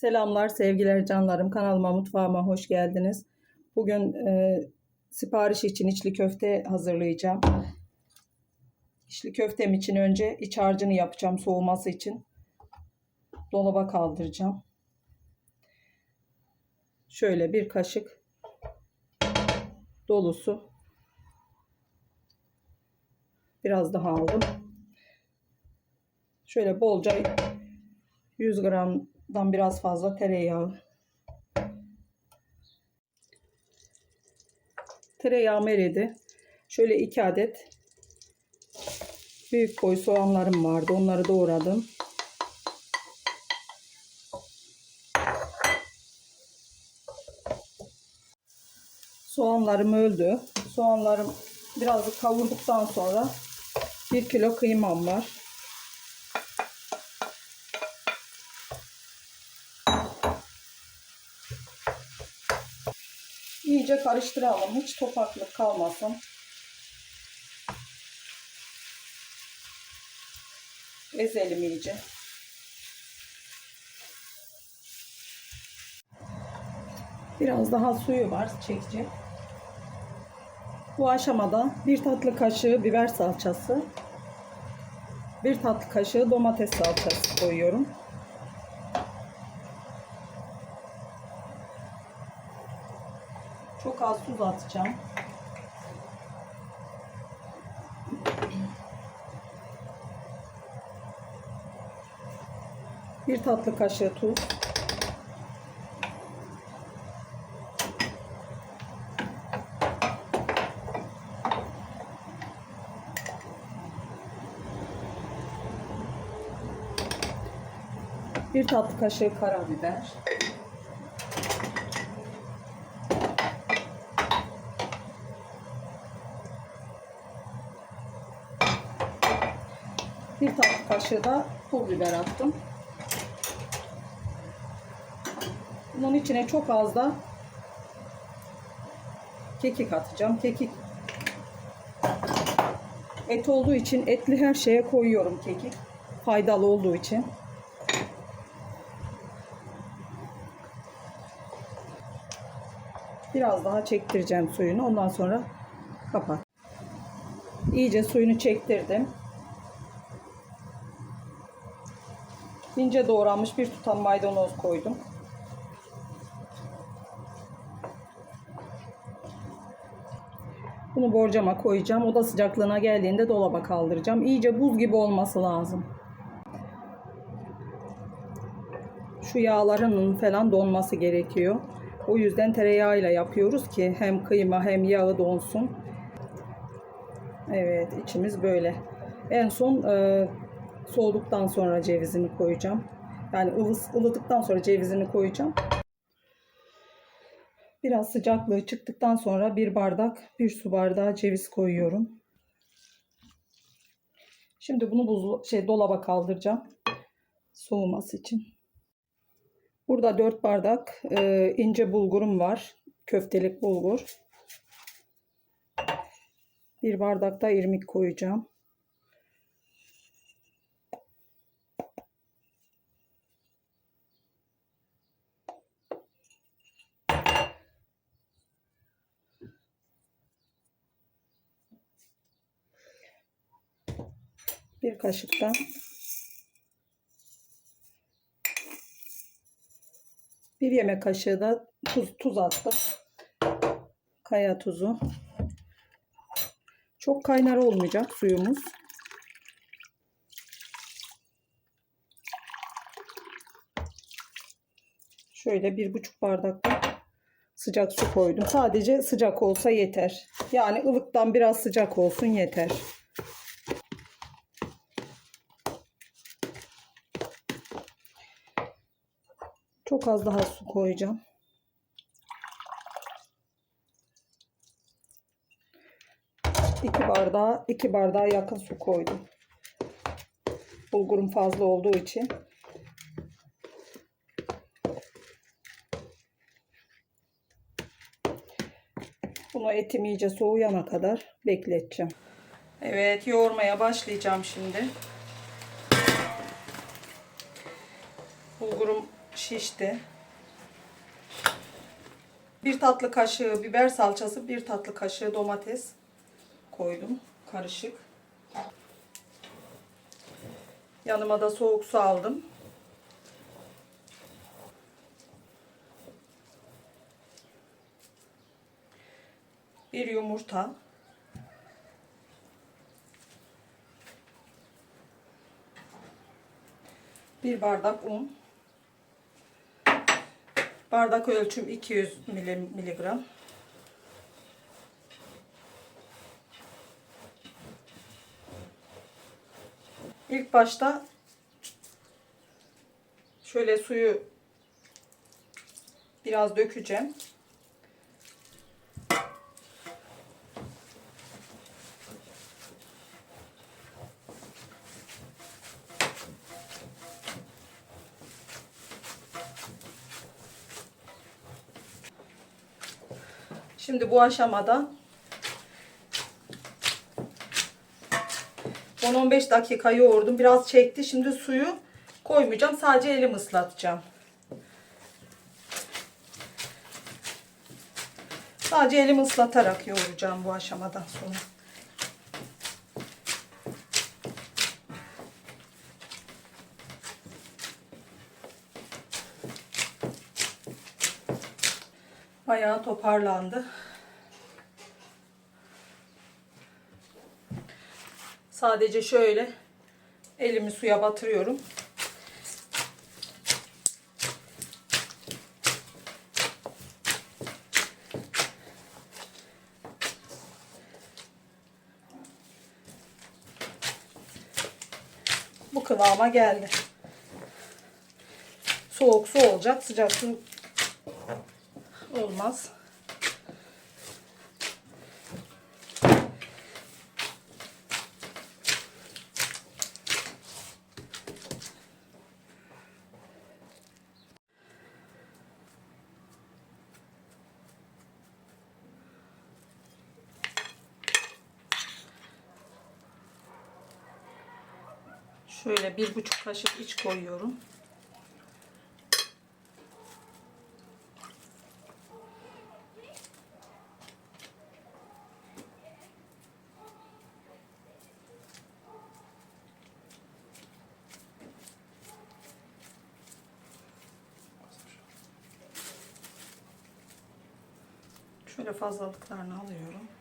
Selamlar, sevgiler canlarım. Kanalıma, mutfağıma hoş geldiniz. Bugün e, sipariş için içli köfte hazırlayacağım. İçli köftem için önce iç harcını yapacağım soğuması için. Dolaba kaldıracağım. Şöyle bir kaşık dolusu. Biraz daha aldım. Şöyle bolca 100 gramdan biraz fazla tereyağı. Tereyağım eridi. Şöyle 2 adet büyük boy soğanlarım vardı. Onları doğradım. Soğanlarım öldü. Soğanlarım birazcık kavurduktan sonra 1 kilo kıymam var. İyice karıştıralım. Hiç topaklık kalmasın. Ezelim iyice. Biraz daha suyu var çekecek. Bu aşamada bir tatlı kaşığı biber salçası, bir tatlı kaşığı domates salçası koyuyorum. Çok az tuz atacağım. Bir tatlı kaşığı tuz. Bir tatlı kaşığı karabiber. Bir tatlı kaşığı da pul biber attım. Bunun içine çok az da kekik atacağım. Kekik et olduğu için etli her şeye koyuyorum kekik. Faydalı olduğu için. Biraz daha çektireceğim suyunu. Ondan sonra kapat. İyice suyunu çektirdim. İnce doğranmış bir tutam maydanoz koydum. Bunu borcama koyacağım. Oda sıcaklığına geldiğinde dolaba kaldıracağım. İyice buz gibi olması lazım. Şu yağlarının falan donması gerekiyor. O yüzden tereyağıyla yapıyoruz ki hem kıyma hem yağı donsun. Evet içimiz böyle. En son e, soğuduktan sonra cevizini koyacağım. Yani ılыс, ılıdıktan sonra cevizini koyacağım. Biraz sıcaklığı çıktıktan sonra bir bardak, bir su bardağı ceviz koyuyorum. Şimdi bunu buzlu, şey dolaba kaldıracağım. Soğuması için. Burada 4 bardak e, ince bulgurum var. Köftelik bulgur. Bir bardak da irmik koyacağım. Bir kaşık da bir yemek kaşığı da tuz, tuz attım. Kaya tuzu. Çok kaynar olmayacak suyumuz. Şöyle bir buçuk bardak da sıcak su koydum. Sadece sıcak olsa yeter. Yani ılıktan biraz sıcak olsun yeter. Çok az daha su koyacağım. İki bardağa, iki bardağa yakın su koydum. Bulgurum fazla olduğu için. Bunu etim iyice soğuyana kadar bekleteceğim. Evet yoğurmaya başlayacağım şimdi. Bulgurum şişti. Bir tatlı kaşığı biber salçası, bir tatlı kaşığı domates koydum. Karışık. Yanıma da soğuk su aldım. Bir yumurta. Bir bardak un. Bardak ölçüm 200 mili- miligram. İlk başta şöyle suyu biraz dökeceğim. Şimdi bu aşamada 10-15 dakika yoğurdum. Biraz çekti. Şimdi suyu koymayacağım. Sadece elimi ıslatacağım. Sadece elimi ıslatarak yoğuracağım bu aşamadan sonra. Bayağı toparlandı. Sadece şöyle elimi suya batırıyorum. Bu kıvama geldi. Soğuk su olacak. Sıcak su olmaz. Şöyle bir buçuk kaşık iç koyuyorum. Şöyle fazlalıklarını alıyorum.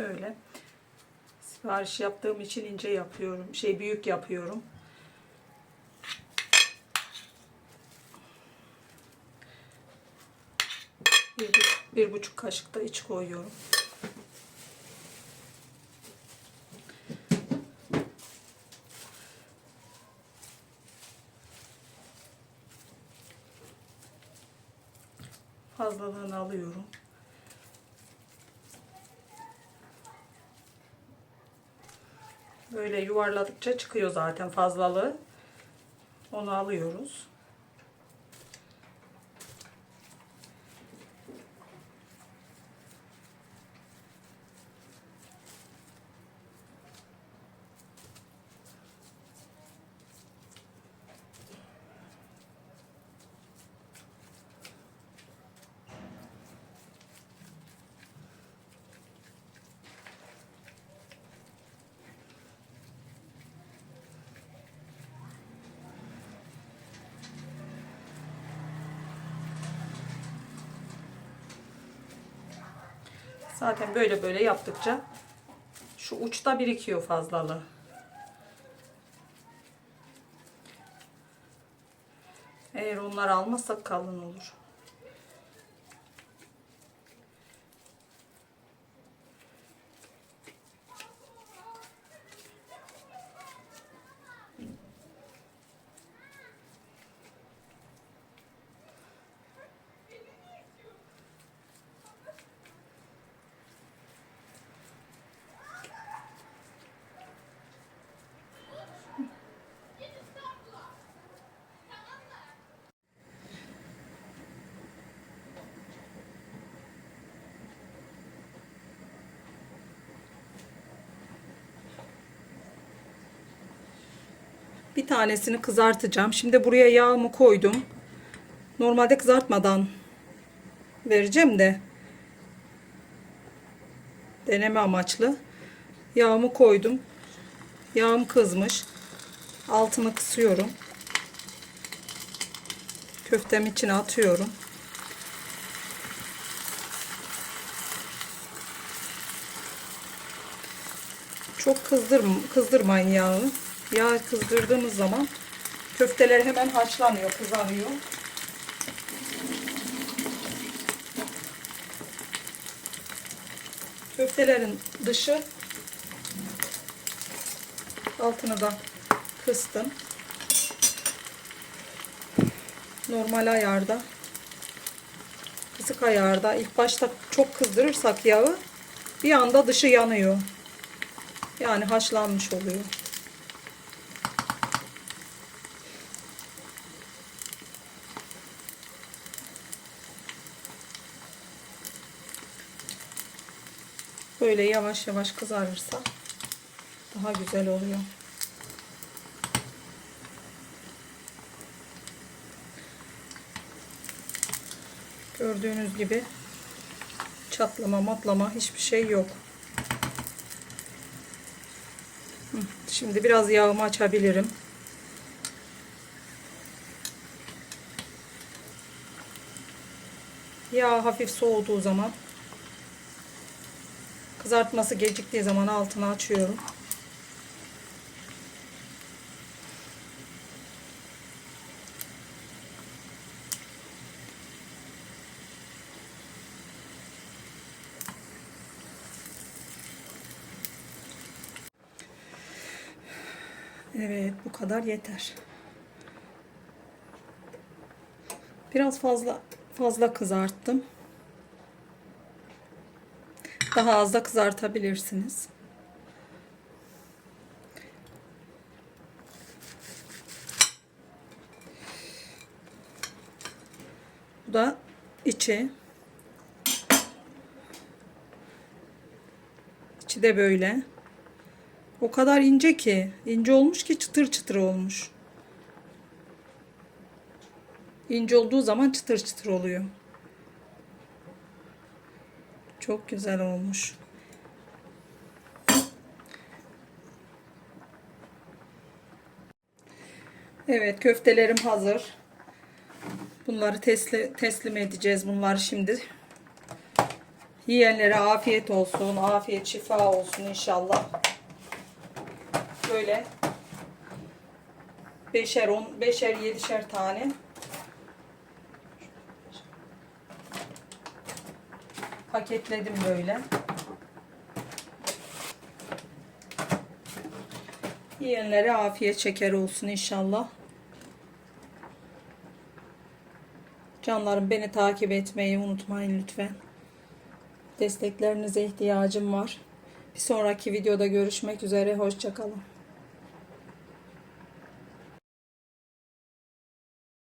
Böyle. Sipariş yaptığım için ince yapıyorum. Şey büyük yapıyorum. Bir, bir buçuk kaşık da iç koyuyorum. Fazlalığını alıyorum. Böyle yuvarladıkça çıkıyor zaten fazlalığı. Onu alıyoruz. Zaten böyle böyle yaptıkça şu uçta birikiyor fazlalığı. Eğer onları almazsak kalın olur. Bir tanesini kızartacağım. Şimdi buraya yağımı koydum. Normalde kızartmadan vereceğim de deneme amaçlı. Yağımı koydum. Yağım kızmış. Altını kısıyorum. Köftemi içine atıyorum. Çok kızdırm kızdırmayın yağı. Yağ kızdırdığımız zaman köfteler hemen haşlanıyor, kızarıyor. Köftelerin dışı altını da kıstım. Normal ayarda kısık ayarda ilk başta çok kızdırırsak yağı bir anda dışı yanıyor. Yani haşlanmış oluyor. Böyle yavaş yavaş kızarırsa daha güzel oluyor. Gördüğünüz gibi çatlama matlama hiçbir şey yok. Şimdi biraz yağımı açabilirim. Yağ hafif soğuduğu zaman Kızartması geciktiği zaman altını açıyorum. Evet bu kadar yeter. Biraz fazla fazla kızarttım. Daha az da kızartabilirsiniz. Bu da içi. İçi de böyle. O kadar ince ki. ince olmuş ki çıtır çıtır olmuş. İnce olduğu zaman çıtır çıtır oluyor. Çok güzel olmuş. Evet köftelerim hazır. Bunları teslim, teslim edeceğiz. Bunları şimdi. Yiyenlere afiyet olsun. Afiyet şifa olsun inşallah. Böyle beşer, on, beşer, yedişer tane paketledim böyle. Yiyenlere afiyet şeker olsun inşallah. Canlarım beni takip etmeyi unutmayın lütfen. Desteklerinize ihtiyacım var. Bir sonraki videoda görüşmek üzere. Hoşçakalın.